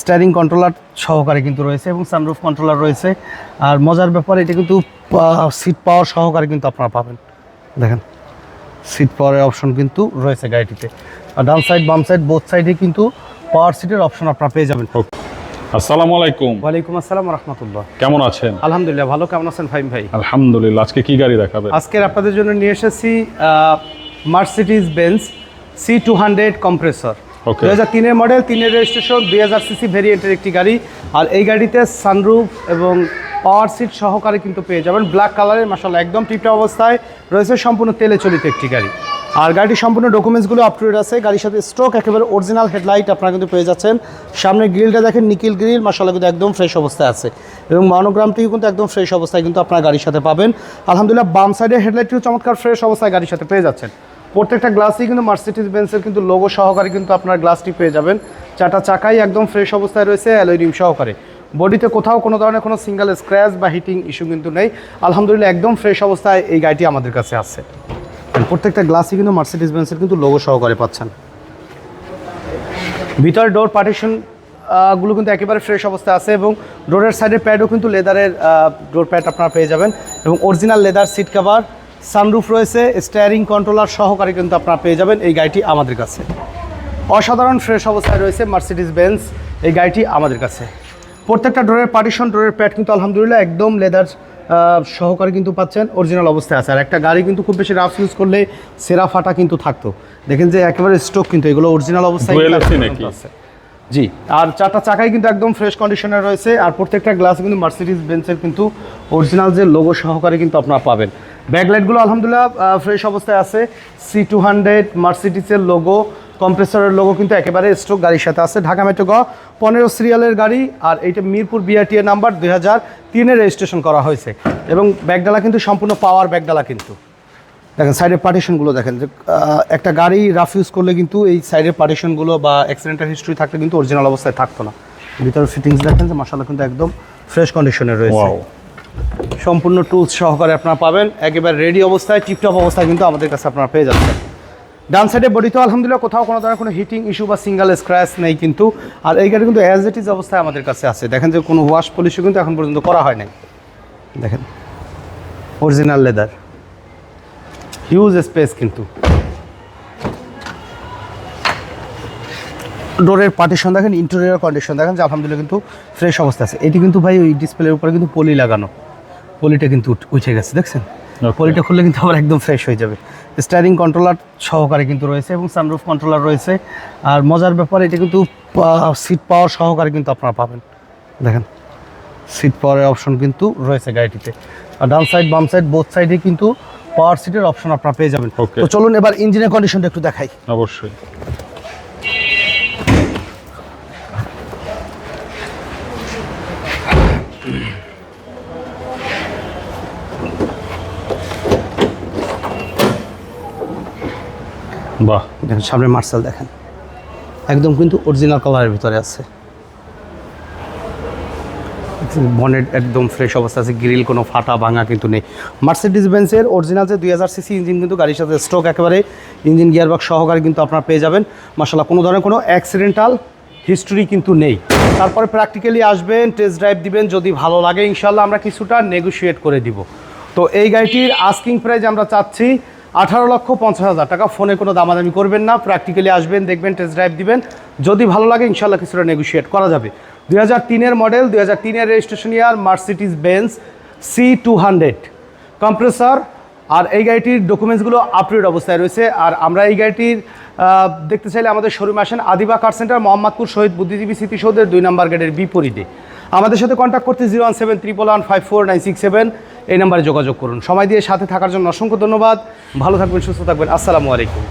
Steering controller সহকারে কিন্তু রয়েছে এবং সানরুফ কন্ট্রোলার রয়েছে। আর মজার ব্যাপার এটা কিন্তু সিট পাওয়ার সহকারে কিন্তু আপনারা পাবেন। দেখেন সিট পাওয়ারের অপশন কিন্তু রয়েছে গাড়িটিতে। আর ডান সাইড বাম সাইড বোথ সাইডে কিন্তু পাওয়ার সিটের অপশন আপনারা পেয়ে যাবেন। আসসালামু আলাইকুম। ওয়ালাইকুম আসসালাম রহমতুল্লাহ। কেমন আছেন? আলহামদুলিল্লাহ ভালো। কেমন আছেন ফাইম ভাই? আলহামদুলিল্লাহ আজকে কি গাড়ি দেখাবেন? আজকের আপনাদের জন্য নিয়ে এসেছি Mercedes Benz C two hundred compressor Okay. দু হাজার তিনের মডেল তিনের রেজিস্ট্রেশন দুই হাজার সিসি ভেরিয়েন্টের একটি গাড়ি। আর এই গাড়িতে সানরুফ এবং পাওয়ার সিট সহকারে কিন্তু পেয়ে যাবেন। ব্ল্যাক কালারের মাসাল্লাহ একদম টিপটা অবস্থায় রয়েছে সম্পূর্ণ তেলে চলিত একটি গাড়ি। আর গাড়িটির সম্পূর্ণ ডকুমেন্টসগুলো আপ টু ডেট আছে। গাড়ির সাথে স্ট্রোক একেবারে অরিজিনাল হেডলাইট আপনারা কিন্তু পেয়ে যাচ্ছেন। সামনে গ্রিলটা দেখেন নিকিল গ্রিল মাসাল্লাহ কিন্তু একদম ফ্রেশ অবস্থায় আছে। এবং মনোগ্রামটিও কিন্তু একদম ফ্রেশ অবস্থায় কিন্তু আপনার গাড়ির সাথে পাবেন। আলহামদুলিল্লাহ, বাম সাইডের হেডলাইটটিও চমৎকার ফ্রেশ অবস্থায় গাড়ির সাথে পেয়ে যাচ্ছেন। প্রত্যেকটা গ্লাসই কিন্তু মার্সিডিজ বেন্সের কিন্তু লোগো সহকারে কিন্তু আপনার গ্লাসটি পেয়ে যাবেন। চারটা চাকাই একদম ফ্রেশ অবস্থায় রয়েছে অ্যালোয় রিম সহকারে। বডিতে কোথাও কোনো ধরনের কোনো সিঙ্গেল স্ক্র্যাচ বা হিটিং ইস্যু কিন্তু নেই। আলহামদুলিল্লাহ একদম ফ্রেশ অবস্থায় এই গাড়িটি আমাদের কাছে আছে। প্রত্যেকটা গ্লাসই কিন্তু মার্সিডিজ বেন্সের কিন্তু লোগো সহকারে পাচ্ছেন। ভিতরে ডোর পার্টিশনগুলো কিন্তু একেবারে ফ্রেশ অবস্থায় আছে এবং ডোরের সাইডের প্যাডও কিন্তু লেদারের ডোর প্যাড আপনারা পেয়ে যাবেন। এবং original leather seat cover sunroof রয়েছে স্টিয়ারিং কন্ট্রোলার সহকারে কিন্তু আপনারা পেয়ে যাবেন এই গাড়িটি আমাদের কাছে। অসাধারণ ফ্রেশ অবস্থায় রয়েছে মার্সিডিজ বেঞ্জ এই গাড়িটি আমাদের কাছে। প্রত্যেকটা ডোরের পার্টিশন ডোরের প্যাড কিন্তু আলহামদুলিল্লাহ একদম লেদার সহকারে কিন্তু পাচ্ছেন অরিজিনাল অবস্থায় আছে। আর একটা গাড়ি কিন্তু খুব বেশি রাফ ইউজ করলে সেরা ফাটা কিন্তু থাকতো। দেখেন যে একেবারে স্টক কিন্তু এগুলো অরিজিনাল অবস্থায়? আছে। জি আর চারটা চাকাই কিন্তু একদম ফ্রেশ কন্ডিশনে রয়েছে আর প্রত্যেকটা গ্লাস কিন্তু মার্সিডিজ বেঞ্চের কিন্তু অরিজিনাল যে লোগো সহকারে কিন্তু আপনারা পাবেন। ব্যাকলাইটগুলো আলহামদুলিল্লাহ ফ্রেশ অবস্থায় আছে। সি টু হান্ড্রেড মার্সিডিসের লোগো কম্প্রেসরের লোগো কিন্তু একেবারে স্ট্রোক গাড়ির সাথে আছে। ঢাকা মেট্রো গ, পনেরো সিরিয়ালের গাড়ি, আর এইটা মিরপুর বিআরটিএ নাম্বার দুই হাজার তিনে রেজিস্ট্রেশন করা হয়েছে। এবং ব্যাগডালা কিন্তু সম্পূর্ণ পাওয়ার ব্যাগডালা কিন্তু। দেখেন সাইডের পার্টিশনগুলো দেখেন, যে একটা গাড়ি রাফ ইউজ করলে কিন্তু এই সাইডের পার্টিশনগুলো বা অ্যাক্সিডেন্টাল হিস্ট্রি থাকলে কিন্তু অরিজিনাল অবস্থায় থাকতো না। ভিতরে ফিটিংস দেখেন যে মশালা কিন্তু একদম ফ্রেশ কন্ডিশনে রয়েছে। সম্পূর্ণ টুলস সহকারে আপনারা পাবেন। একেবারে রেডি অবস্থায় টিপটপ অবস্থায় কিন্তু আমাদের কাছে আপনারা পেয়ে যাচ্ছেন। ডান সাইডে বডি তো আলহামদুলিল্লাহ কোথাও কোনো ধরনের কোনো হিটিং ইস্যু বা সিঙ্গেল স্ক্র্যাচ নেই কিন্তু, আর এই গাড়ি কিন্তু অ্যাজ ইট ইজ অবস্থায় আমাদের কাছে আছে। দেখেন যে কোনো ওয়াশ পলিশও কিন্তু এখন পর্যন্ত করা হয় নাই। দেখেন অরিজিনাল লেদার হিউজ স্পেস কিন্তু। ডোরের পার্টিশন দেখেন ইন্টেরিয়র কন্ডিশন দেখেন যে আলহামদুলিল্লাহ কিন্তু ফ্রেশ অবস্থা আছে। এটি কিন্তু ভাই ওই ডিসপ্লের উপরে কিন্তু পলি লাগানো। পলিটা কিন্তু উঠ- গেছে দেখছেন? পলিটা খুললে কিন্তু আবার একদম ফ্রেশ হয়ে যাবে। স্টারিং কন্ট্রোলার সহকারে কিন্তু রয়েছে এবং সানরুফ কন্ট্রোলার রয়েছে। আর মজার ব্যাপার এটা কিন্তু সিট পাওয়ার সহকারে কিন্তু আপনারা পাবেন। দেখেন সিট পাওয়ারের অপশন কিন্তু রয়েছে গাড়িটিতে। আর ডান সাইড বাম সাইড বোথ সাইডে কিন্তু পাওয়ার সিটের অপশন আপনারা পেয়ে যাবেন. তো চলুন এবার ইঞ্জিনের কন্ডিশনটা একটু দেখাই। অবশ্যই। বাহ। দেখেন সামনে মার্শাল দেখেন। একদম কিন্তু অরিজিনাল কালারের ভিতরে আছে। বনেট একদম ফ্রেশ অবস্থা আছে গ্রিল কোনো ফাটা ভাঙা কিন্তু নেই। মার্সিডিজ বেন্সের অরিজিনাল যে দুই হাজার সিসি ইঞ্জিন কিন্তু গাড়ির সাথে স্ট্রোক একেবারে ইঞ্জিন গিয়ারবক্স সহকারে কিন্তু আপনারা পেয়ে যাবেন। মাসাল্লাহ কোনো ধরনের কোনো অ্যাক্সিডেন্টাল হিস্ট্রি কিন্তু নেই। তারপরে প্র্যাকটিক্যালি আসবেন টেস্ট ড্রাইভ দিবেন, যদি ভালো লাগে ইনশাল্লাহ আমরা কিছুটা নেগোশিয়েট করে দিব। তো এই গাড়িটির আস্কিং প্রাইস আমরা চাচ্ছি আঠারো লক্ষ পঞ্চাশ হাজার টাকা। ফোনে কোনো দামাদামি করবেন না প্র্যাকটিক্যালি আসবেন, দেখবেন টেস্ট ড্রাইভ দিবেন। যদি ভালো লাগে ইনশাল্লাহ কিছুটা নেগোশিয়েট করা যাবে। দুই হাজার তিনের মডেল দুই হাজার তিনের registration year Mercedes Benz C two hundred compressor আর এই গাড়িটির ডকুমেন্টসগুলো আপডেট অবস্থায় রয়েছে। আর আমরা এই গাড়িটির দেখতে চাইলে আমাদের শোরুমে আসেন আদিবা কার সেন্টার মোহাম্মদপুর শহীদ বুদ্ধিজীবী স্মৃতিসৌধের দুই নম্বর গেটের বিপরীতে। আমাদের সাথে কন্ট্যাক্ট করতে zero one seven triple one five four nine six seven এই নাম্বারে যোগাযোগ করুন। সময় দিয়ে সাথে থাকার জন্য অসংখ্য ধন্যবাদ। ভালো থাকবেন, সুস্থ থাকবেন। আসসালামু আলাইকুম।